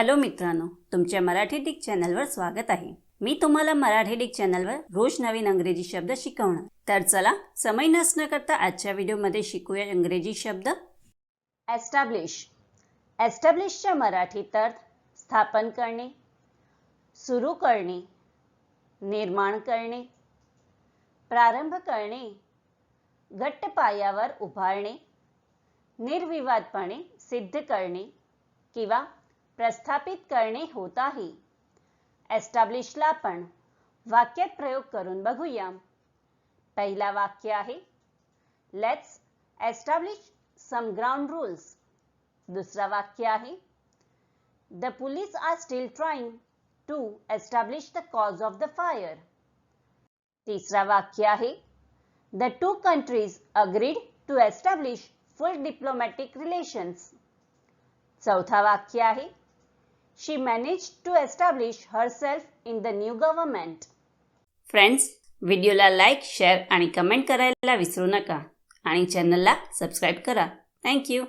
Hello मित्रांनो तुमच्या Marathi Dick चॅनलवर स्वागत आहे. मी तुम्हाला मराठी डिक चॅनलवर रोज नवीन अंग्रेजी शब्द शिकवणार. तर चला समय नसणं करता आजच्या व्हिडिओमध्ये शिकूया इंग्रजी शब्द. एस्टॅब्लिश एस्टॅब्लिशच्या मराठीत अर्थ स्थापन करणे सुरू करणे निर्माण करणे प्रारंभ करणे घट्ट पायावर उभारणे निर्विवादपणे सिद्ध करणे किंवा प्रस्थापित करणे होत आहे. एस्टॅब्लिशला आपण वाक्यात प्रयोग करून बघूया. पहिला वाक्य आहे let's establish some ground rules दुसरा वाक्य आहे the police are still trying to establish the cause of the fire तिसरा वाक्य आहे the two countries agreed to establish full diplomatic relations चौथा वाक्य आहे she manage to establish herself in the new government friends व्हिडिओला like share आणि comment करायला विसरू नका. आणि चॅनलला सबस्क्राईब करा. थँक्यू